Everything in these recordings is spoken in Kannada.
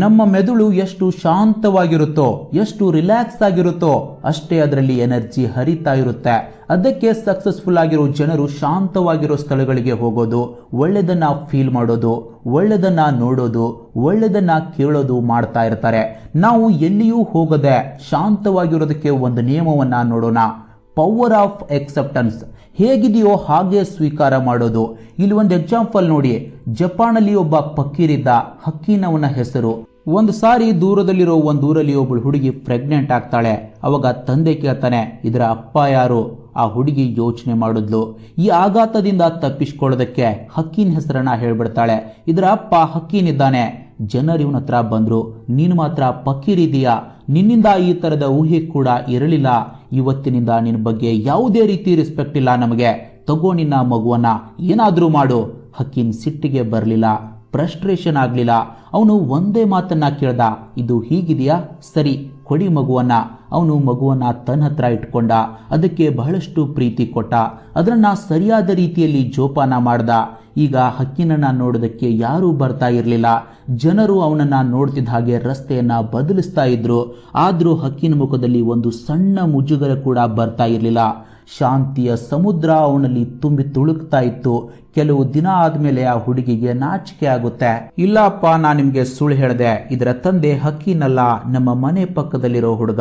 ನಮ್ಮ ಮೆದುಳು ಎಷ್ಟು ಶಾಂತವಾಗಿರುತ್ತೋ, ಎಷ್ಟು ರಿಲ್ಯಾಕ್ಸ್ ಆಗಿರುತ್ತೋ, ಅಷ್ಟೇ ಅದರಲ್ಲಿ ಎನರ್ಜಿ ಹರಿತಾ ಇರುತ್ತೆ. ಅದಕ್ಕೆ ಸಕ್ಸಸ್ಫುಲ್ ಆಗಿರೋ ಜನರು ಶಾಂತವಾಗಿರೋ ಸ್ಥಳಗಳಿಗೆ ಹೋಗೋದು, ಒಳ್ಳೆದನ್ನ ಫೀಲ್ ಮಾಡೋದು, ಒಳ್ಳೆದನ್ನ ನೋಡೋದು, ಒಳ್ಳೆದನ್ನ ಕೇಳೋದು ಮಾಡ್ತಾ ಇರ್ತಾರೆ. ನಾವು ಎಲ್ಲಿಯೂ ಹೋಗದೆ ಶಾಂತವಾಗಿರೋದಕ್ಕೆ ಒಂದು ನಿಯಮವನ್ನ ನೋಡೋಣ. ಪವರ್ ಆಫ್ ಎಕ್ಸೆಪ್ಟೆನ್ಸ್ ಹೇಗಿದೆಯೋ ಹಾಗೆ ಸ್ವೀಕಾರ ಮಾಡೋದು. ಇಲ್ಲಿ ಒಂದು ಎಕ್ಸಾಂಪಲ್ ನೋಡಿ. ಜಪಾನಲ್ಲಿ ಒಬ್ಬ ಪಕ್ಕೀರಿದ್ದ ಹಕ್ಕಿನವನ ಹೆಸರು. ಒಂದು ಸಾರಿ ದೂರದಲ್ಲಿರೋ ಒಂದು ಊರಲ್ಲಿ ಒಬ್ಬಳು ಹುಡುಗಿ ಪ್ರೆಗ್ನೆಂಟ್ ಆಗ್ತಾಳೆ. ಅವಾಗ ತಂದೆ ಕೇಳ್ತಾನೆ, ಇದರ ಅಪ್ಪ ಯಾರು? ಆ ಹುಡುಗಿ ಯೋಚನೆ ಮಾಡಿದ್ಲು. ಈ ಆಘಾತದಿಂದ ತಪ್ಪಿಸ್ಕೊಳ್ಳೋದಕ್ಕೆ ಹಕ್ಕಿನ ಹೆಸರನ್ನ ಹೇಳ್ಬಿಡ್ತಾಳೆ. ಇದರ ಅಪ್ಪ ಹಕ್ಕಿನಿದ್ದಾನೆ ಜನರು ಇವನ ಹತ್ರ ಬಂದ್ರು. ನೀನು ಮಾತ್ರ ಪಕ್ಕೀರಿದೀಯಾ ನಿನ್ನಿಂದ ಈ ತರದ ಊಹೆ ಕೂಡ ಇರಲಿಲ್ಲ. ಇವತ್ತಿನಿಂದ ನಿನ್ನ ಬಗ್ಗೆ ಯಾವುದೇ ರೀತಿ ರೆಸ್ಪೆಕ್ಟ್ ಇಲ್ಲ ನಮಗೆ. ತಗೋ ನಿನ್ನ ಮಗುವನ್ನ, ಏನಾದರೂ ಮಾಡು. ಹಕ್ಕಿನ್ ಸಿಟ್ಟಿಗೆ ಬರಲಿಲ್ಲ ಫ್ರಸ್ಟ್ರೇಷನ್ ಆಗಲಿಲ್ಲ. ಅವನು ಒಂದೇ ಮಾತನ್ನ ಕೇಳ್ದ, ಇದು ಹೀಗಿದೆಯಾ? ಸರಿ, ಕೊಡಿ ಮಗುವನ್ನ. ಅವನು ಮಗುವನ್ನ ತನ್ನ ಹತ್ರ ಇಟ್ಕೊಂಡ, ಅದಕ್ಕೆ ಬಹಳಷ್ಟು ಪ್ರೀತಿ ಕೊಟ್ಟ. ಅದನ್ನ ಸರಿಯಾದ ರೀತಿಯಲ್ಲಿ ಜೋಪಾನ ಮಾಡ್ದ. ಈಗ ಹಕ್ಕಿನನ್ನ ನೋಡೋದಕ್ಕೆ ಯಾರೂ ಬರ್ತಾ ಇರಲಿಲ್ಲ. ಜನರು ಅವನನ್ನ ನೋಡ್ತಿದ್ದ ಹಾಗೆ ರಸ್ತೆಯನ್ನ ಬದಲಿಸ್ತಾ ಇದ್ರು. ಆದರೂ ಹಕ್ಕಿನ ಮುಖದಲ್ಲಿ ಒಂದು ಸಣ್ಣ ಮುಜುಗರ ಕೂಡ ಬರ್ತಾ ಇರಲಿಲ್ಲ. ಶಾಂತಿಯ ಸಮುದ್ರ ಅವನಲ್ಲಿ ತುಂಬಿ ತುಳುಕ್ತಾ ಇತ್ತು. ಕೆಲವು ದಿನ ಆದ್ಮೇಲೆ ಆ ಹುಡುಗಿಗೆ ನಾಚಿಕೆ ಆಗುತ್ತೆ. ಇಲ್ಲಪ್ಪ, ನಾನು ನಿಮ್ಗೆ ಸುಳ್ಳು ಹೇಳಿದೆ. ಇದರ ತಂದೆ ಹಕ್ಕಿನಲ್ಲ. ನಮ್ಮ ಮನೆ ಪಕ್ಕದಲ್ಲಿರೋ ಹುಡುಗ.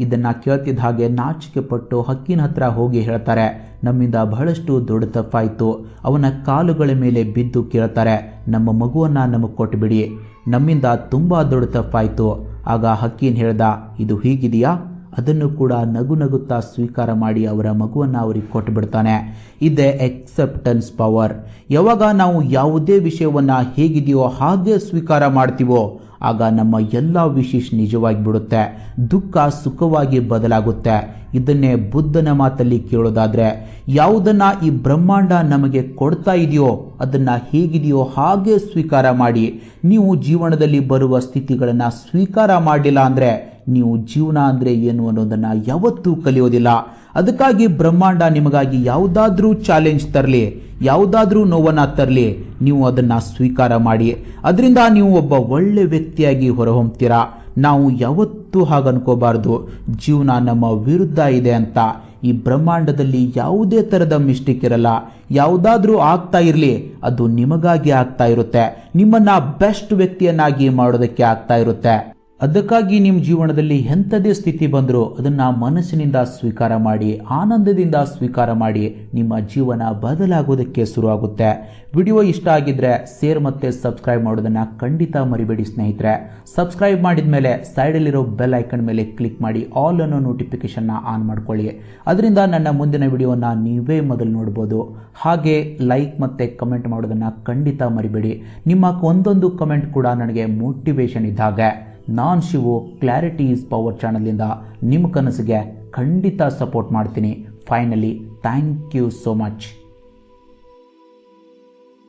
ಇದನ್ನ ಕೇಳ್ತಿದ್ದ ಹಾಗೆ ನಾಚಿಕೆ ಪಟ್ಟು ಹಕ್ಕಿನ ಹತ್ರ ಹೋಗಿ ಹೇಳ್ತಾರೆ. ನಮ್ಮಿಂದ ಬಹಳಷ್ಟು ದೊಡ್ಡ ತಪ್ಪಾಯ್ತು. ಅವನ ಕಾಲುಗಳ ಮೇಲೆ ಬಿದ್ದು ಕೇಳ್ತಾರೆ. ನಮ್ಮ ಮಗುವನ್ನ ನಮಗೆ ಕೊಟ್ಬಿಡಿ. ನಮ್ಮಿಂದ ತುಂಬಾ ದೊಡ್ಡ ತಪ್ಪಾಯ್ತು. ಆಗ ಹಕ್ಕಿನ್ ಹೇಳ್ದ, ಇದು ಹೀಗಿದೆಯಾ? ಅದನ್ನು ಕೂಡ ನಗು ನಗುತ್ತಾ ಸ್ವೀಕಾರ ಮಾಡಿ ಅವರ ಮಗುವನ್ನು ಅವರಿಗೆ ಕೊಟ್ಟು ಬಿಡ್ತಾನೆ. ಇದೇ ಎಕ್ಸೆಪ್ಟೆನ್ಸ್ ಪವರ್ ಯಾವಾಗ ನಾವು ಯಾವುದೇ ವಿಷಯವನ್ನು ಹೇಗಿದೆಯೋ ಹಾಗೆ ಸ್ವೀಕಾರ ಮಾಡ್ತೀವೋ, ಆಗ ನಮ್ಮ ಎಲ್ಲ ವಿಶೇಷ ನಿಜವಾಗಿ ಬಿಡುತ್ತೆ. ದುಃಖ ಸುಖವಾಗಿ ಬದಲಾಗುತ್ತೆ. ಇದನ್ನೇ ಬುದ್ಧನ ಮಾತಲ್ಲಿ ಕೇಳೋದಾದ್ರೆ, ಯಾವುದನ್ನ ಈ ಬ್ರಹ್ಮಾಂಡ ನಮಗೆ ಕೊಡ್ತಾ ಇದೆಯೋ, ಅದನ್ನ ಹೇಗಿದೆಯೋ ಹಾಗೆ ಸ್ವೀಕಾರ ಮಾಡಿ, ನೀವು ಜೀವನದಲ್ಲಿ ಬರುವ ಸ್ಥಿತಿಗಳನ್ನು ಸ್ವೀಕಾರ ಮಾಡಲಿಲ್ಲ ಅಂದ್ರೆ ನೀವು ಜೀವನ ಅಂದ್ರೆ ಏನು ಅನ್ನೋದನ್ನ ಯಾವತ್ತೂ ಕಲಿಯೋದಿಲ್ಲ. ಅದಕ್ಕಾಗಿ ಬ್ರಹ್ಮಾಂಡ ನಿಮಗಾಗಿ ಯಾವುದಾದ್ರೂ ಚಾಲೆಂಜ್ ತರಲಿ, ಯಾವುದಾದ್ರೂ ನೋವನ್ನ ತರಲಿ, ನೀವು ಅದನ್ನ ಸ್ವೀಕಾರ ಮಾಡಿ. ಅದರಿಂದ ನೀವು ಒಬ್ಬ ಒಳ್ಳೆ ವ್ಯಕ್ತಿಯಾಗಿ ಹೊರಹೊಮ್ತೀರಾ. ನಾವು ಯಾವತ್ತೂ ಹಾಗೆ ಅನ್ಕೋಬಾರ್ದು ಜೀವನ ನಮ್ಮ ವಿರುದ್ಧ ಇದೆ ಅಂತ. ಈ ಬ್ರಹ್ಮಾಂಡದಲ್ಲಿ ಯಾವುದೇ ಥರದ ಮಿಸ್ಟೇಕ್ ಇರಲ್ಲ. ಯಾವುದಾದ್ರೂ ಆಗ್ತಾ ಇರಲಿ, ಅದು ನಿಮಗಾಗಿ ಆಗ್ತಾ ಇರುತ್ತೆ. ನಿಮ್ಮನ್ನ ಬೆಸ್ಟ್ ವ್ಯಕ್ತಿಯನ್ನಾಗಿ ಮಾಡೋದಕ್ಕೆ ಆಗ್ತಾ ಇರುತ್ತೆ. ಅದಕ್ಕಾಗಿ ನಿಮ್ಮ ಜೀವನದಲ್ಲಿ ಎಂಥದೇ ಸ್ಥಿತಿ ಬಂದರೂ ಅದನ್ನ ಮನಸ್ಸಿನಿಂದ ಸ್ವೀಕಾರ ಮಾಡಿ, ಆನಂದದಿಂದ ಸ್ವೀಕಾರ ಮಾಡಿ ನಿಮ್ಮ ಜೀವನ ಬದಲಾಗೋದಕ್ಕೆ ಶುರುವಾಗುತ್ತೆ. ವಿಡಿಯೋ ಇಷ್ಟ ಆಗಿದ್ರೆ ಶೇರ್ ಮತ್ತೆ ಸಬ್ಸ್ಕ್ರೈಬ್ ಮಾಡೋದನ್ನ ಖಂಡಿತ ಮರಿಬೇಡಿ ಸ್ನೇಹಿತರೆ. ಸಬ್ಸ್ಕ್ರೈಬ್ ಮಾಡಿದ ಮೇಲೆ ಸೈಡಲ್ಲಿರೋ ಬೆಲ್ ಐಕನ್ ಮೇಲೆ ಕ್ಲಿಕ್ ಮಾಡಿ ಆಲ್ ಅನ್ನೋ ನೋಟಿಫಿಕೇಶನ್ನ ಆನ್ ಮಾಡ್ಕೊಳ್ಳಿ. ಅದರಿಂದ ನನ್ನ ಮುಂದಿನ ವಿಡಿಯೋನ ನೀವೇ ಮೊದಲು ನೋಡ್ಬೋದು. ಹಾಗೆ ಲೈಕ್ ಮತ್ತೆ ಕಮೆಂಟ್ ಮಾಡೋದನ್ನ ಖಂಡಿತ ಮರಿಬೇಡಿ. ನಿಮ್ಮ ಒಂದೊಂದು ಕಮೆಂಟ್ ಕೂಡ ನನಗೆ ಮೋಟಿವೇಶನ್ ಇದ್ದಾಗ ನಾನ್ ಶಿವು ಕ್ಲಾರಿಟಿ ಈಸ್ ಪವರ್ ಚಾನಲಿಂದ ನಿಮ್ಮ ಕನಸಿಗೆ ಖಂಡಿತ ಸಪೋರ್ಟ್ ಮಾಡ್ತೀನಿ. Finally thank you so much